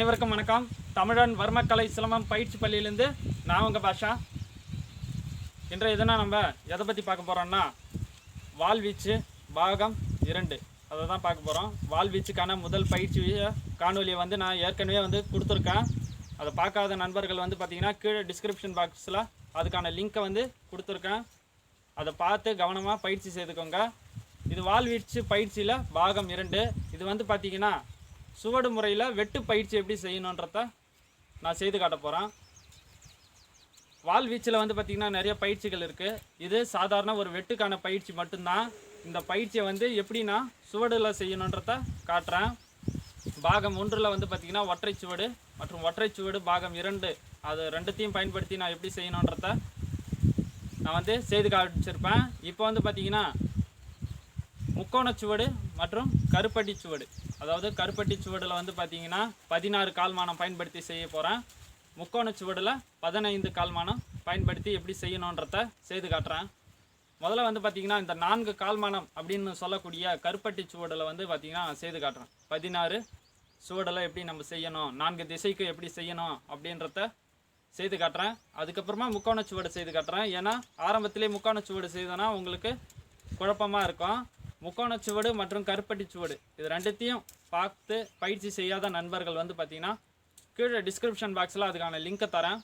அனைவருக்கும் வணக்கம். தமிழன் வர்மக்கலை சிலம்பம் பயிற்சி பள்ளியிலேருந்து நான் உங்கள் பாஷா. இன்றைய தினம் நம்ம எதை பற்றி பார்க்க போகிறோம்னா வால்வீச்சு பாகம் இரண்டு. அதை தான் பார்க்க போகிறோம் வால்வீச்சுக்கான முதல் பயிற்சி காணொலியை வந்து நான் ஏற்கனவே வந்து கொடுத்துருக்கேன். அதை பார்க்காத நண்பர்கள் வந்து பார்த்தீங்கன்னா கீழே டிஸ்கிரிப்ஷன் பாக்ஸில் அதுக்கான லிங்க்கை வந்து கொடுத்துருக்கேன். அதை பார்த்து கவனமாக பயிற்சி செய்துக்கோங்க. இது வால்வீச்சு பயிற்சியில் பாகம் இரண்டு. இது வந்து பார்த்தீங்கன்னா சுவடு முறையில் வெட்டு பயிற்சி எப்படி செய்யணுன்றத நான் செய்து காட்ட போகிறேன் வாள்வீச்சில் வந்து பார்த்திங்கன்னா நிறைய பயிற்சிகள் இருக்குது இது சாதாரண ஒரு வெட்டுக்கான பயிற்சி மட்டும்தான். இந்த பயிற்சியை வந்து எப்படி நான் சுவடில் செய்யணுன்றத காட்டுறேன். பாகம் ஒன்றில் வந்து பார்த்திங்கன்னா ஒற்றை சுவடு மற்றும் ஒற்றை சுவடு பாகம் இரண்டு. அது ரெண்டுத்தையும் பயன்படுத்தி நான் எப்படி செய்யணுன்றத நான் வந்து செய்து காமிச்சிருப்பேன். இப்போ வந்து பார்த்திங்கன்னா முக்கோண சுவடு மற்றும் கருப்பட்டி சுவடு அதாவது கருப்பட்டி சுவடில் வந்து பார்த்தீங்கன்னா பதினாறு கால்மானம் பயன்படுத்தி செய்ய போகிறேன் முக்கோண சுவடில் பதினைந்து கால்மானம் பயன்படுத்தி எப்படி செய்யணுன்றத செய்து காட்டுறேன். முதல்ல வந்து பார்த்தீங்கன்னா இந்த நான்கு கால்மானம் அப்படின்னு சொல்லக்கூடிய கருப்பட்டி சுவடில் வந்து பார்த்தீங்கன்னா செய்து காட்டுறேன். பதினாறு சுவடில் எப்படி நம்ம செய்யணும் நான்கு திசைக்கு எப்படி செய்யணும் அப்படின்றத செய்து காட்டுறேன். அதுக்கப்புறமா முக்கோண சுவடு செய்து காட்டுறேன். ஏன்னா ஆரம்பத்திலே முக்கோண சுவடு செய்தோன்னா உங்களுக்கு குழப்பமாக இருக்கும். முக்கோண சுவடு மற்றும் கருப்பட்டி சுவடு. இது ரெண்டுத்தையும் பார்த்து பயிற்சி செய்யாத நண்பர்கள் வந்து பார்த்தீங்கன்னா கீழே டிஸ்கிரிப்ஷன் பாக்ஸில் அதுக்கான லிங்க்கை தரேன்.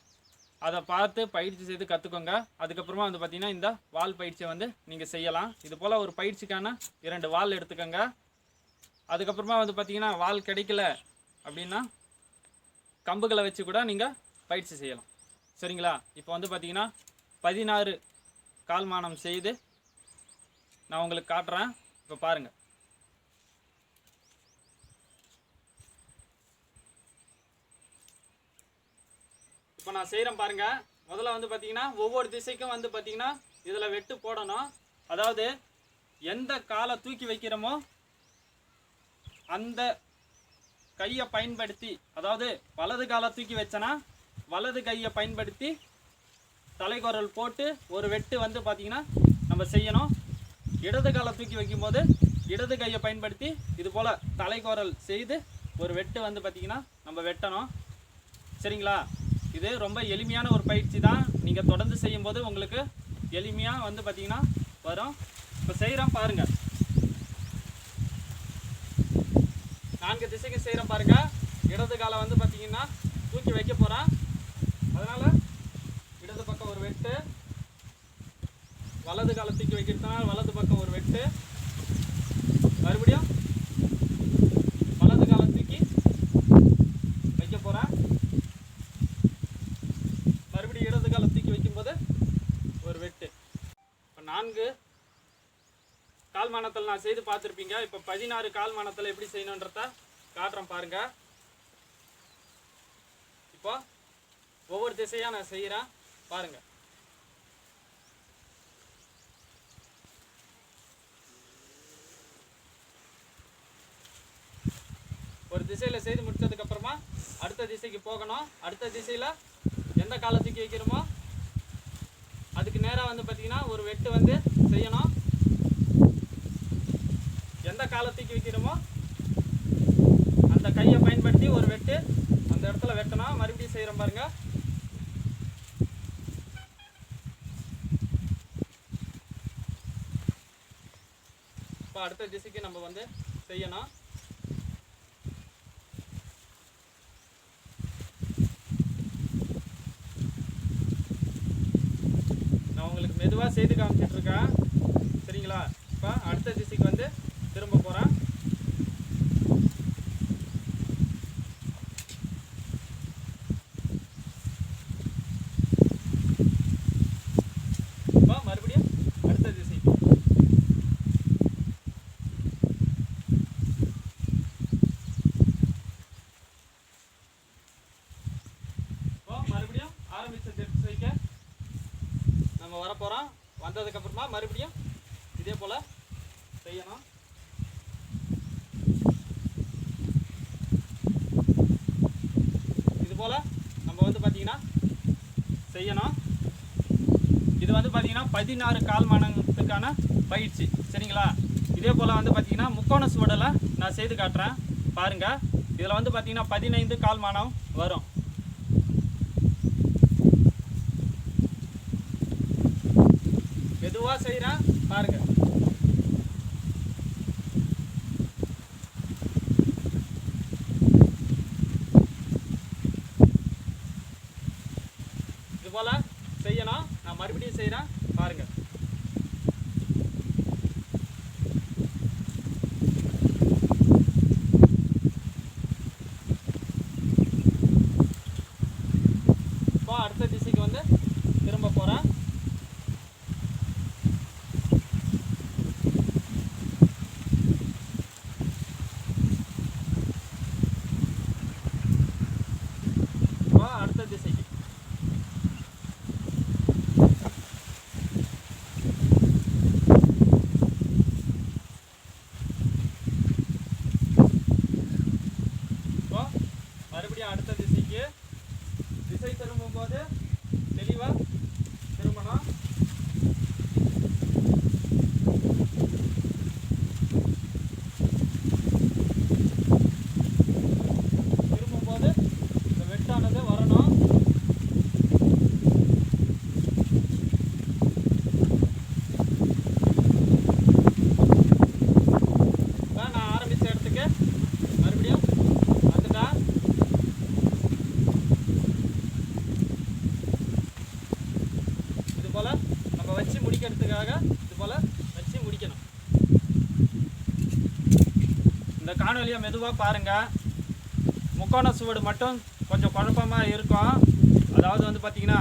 அதை பார்த்து பயிற்சி செய்து கற்றுக்கோங்க அதுக்கப்புறமா வந்து பார்த்திங்கன்னா இந்த வால் பயிற்சியை வந்து நீங்கள் செய்யலாம். இது போல் ஒரு பயிற்சிக்கான இரண்டு வால் எடுத்துக்கோங்க. அதுக்கப்புறமா வந்து பார்த்திங்கன்னா வால் கிடைக்கல அப்படின்னா கம்புகளை வச்சு கூட நீங்கள் பயிற்சி செய்யலாம். சரிங்களா? இப்போ வந்து பார்த்திங்கன்னா பதினாறு கால்மானம் செய்து நான் உங்களுக்கு காட்டுறேன். இப்போ பாருங்கள் இப்போ நான் செய்கிறேன் பாருங்கள் முதல்ல வந்து பார்த்தீங்கன்னா ஒவ்வொரு திசைக்கும் வந்து பார்த்தீங்கன்னா இதில் வெட்டு போடணும். அதாவது எந்த காலை தூக்கி வைக்கிறோமோ அந்த கையை பயன்படுத்தி அதாவது வலது காலை தூக்கி வச்சேன்னா வலது கையை பயன்படுத்தி தலைக்குரல் போட்டு ஒரு வெட்டு வந்து பார்த்திங்கன்னா நம்ம செய்யணும். இடது காலை தூக்கி வைக்கும்போது இடது கையை பயன்படுத்தி இது போல் தலைக்கோரல் செய்து ஒரு வெட்டு வந்து பார்த்தீங்கன்னா நம்ம வெட்டணும். சரிங்களா? இது ரொம்ப எளிமையான ஒரு பயிற்சி தான். நீங்கள் தொடர்ந்து செய்யும்போது உங்களுக்கு எளிமையாக வந்து பார்த்திங்கன்னா வரும். இப்போ செய்கிறோம் பாருங்கள் நான்கு திசைக்கு செய்கிறோம் பாருங்கள் இடது காலை வந்து பார்த்தீங்கன்னா தூக்கி வைக்க போகிறோம் அதனால் இடது பக்கம் ஒரு வெட்டு வலது காலை தூக்கி வைக்கிறதுனால வலது பக்கம் ஒரு வெட்டு. மறுபடியும் வலது காலை தூக்கி வைக்க போகிறேன் மறுபடியும் இடது காலை தூக்கி வைக்கும்போது ஒரு வெட்டு. இப்போ நான்கு கால்மானத்தில் நான் செய்து பார்த்துருப்பீங்க. இப்போ பதினாறு கால்மானத்தில் எப்படி செய்யணுன்றத காட்டுறேன் பாருங்கள் இப்போ ஒவ்வொரு திசையாக நான் செய்கிறேன் பாருங்கள் திசையில் செய்து முடித்ததுக்கப்புறமா அடுத்த திசைக்கு போகணும். அடுத்த திசையில் எந்த காலத்துக்கு வைக்கிறோமோ அதுக்கு நேராக வந்து பார்த்தீங்கன்னா ஒரு வெட்டு வந்து செய்யணும். எந்த காலத்துக்கு வைக்கிறோமோ அந்த கையை பயன்படுத்தி ஒரு வெட்டு அந்த இடத்துல வெட்டணும். மறுபடியும் செய்கிறோம் பாருங்கள் இப்போ அடுத்த திசைக்கு நம்ம வந்து செய்யணும் நான் உங்களுக்கு மெதுவாக செய்து காமிச்சிட்டு இருக்கேன் சரிங்களா? இப்போ அடுத்த திசைக்கு வந்து திரும்ப போகிறேன் இப்போ மறுபடியும் அடுத்த திசை மறுபடியும் திசைக்கு நம்ம வரப்போகிறோம் வந்ததுக்கப்புறமா மறுபடியும் இதே போல் செய்யணும். இது போல் நம்ம வந்து பார்த்திங்கன்னா செய்யணும். இது வந்து பார்த்திங்கன்னா பதினாறு கால்மானத்துக்கான பயிற்சி. சரிங்களா? இதே போல் வந்து பார்த்திங்கன்னா முக்கோண சுவடலை நான் செய்து காட்டுறேன். பாருங்கள் இதில் வந்து பார்த்திங்கன்னா பதினைந்து கால்மானம் வரும் மெதுவாக செய்கிறான் பாருங்க. இது போல செய்யணும். நான் மறுபடியும் செய்கிறேன் பாருங்க இப்போ அடுத்த திசைக்கு வந்து திரும்ப போகிறேன் இப்போ அடுத்த திசைக்கு இப்போ மறுபடியும் அடுத்த திசைக்கு திசை திரும்பும் போது தெளிவா திரும்பணும் திரும்பும் போது இந்த வெட்டானது வரணும் இப்போ நான் ஆரம்பிச்ச இடத்துக்கு மறுபடியும் வந்துட்டேன் இது போல நம்ம வச்சு முடிக்கிறதுக்காக இது போல வச்சு முடிக்கணும் இந்த காணொலியை மெதுவாக பாருங்கள் முக்கோண சுவடு மட்டும் கொஞ்சம் குழப்பமாக இருக்கும். அதாவது வந்து பார்த்திங்கன்னா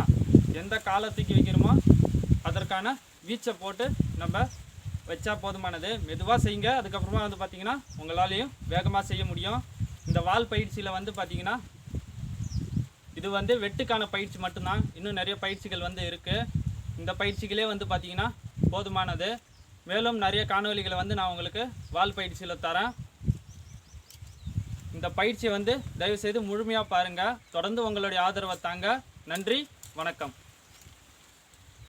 எந்த காலத்துக்கு வைக்கிறோமோ அதற்கான வீச்சை போட்டு நம்ம வச்சா போதுமானது. மெதுவாக செய்யுங்க. அதுக்கப்புறமா வந்து பார்த்திங்கன்னா உங்களாலேயும் வேகமாக செய்ய முடியும். இந்த வால் பயிற்சியில் வந்து பார்த்தீங்கன்னா இது வந்து வெட்டுக்கான பயிற்சி மட்டும்தான். இன்னும் நிறைய பயிற்சிகள் வந்து இருக்குது இந்த பயிற்சிகளே வந்து பார்த்தீங்கன்னா போதுமானது. மேலும் நிறைய காணொளிகளை வந்து நான் உங்களுக்கு வால் பயிற்சியில் தரேன். இந்த பயிற்சியை வந்து தயவுசெய்து முழுமையாக பாருங்கள் தொடர்ந்து உங்களுடைய ஆதரவை தாங்க. நன்றி வணக்கம்.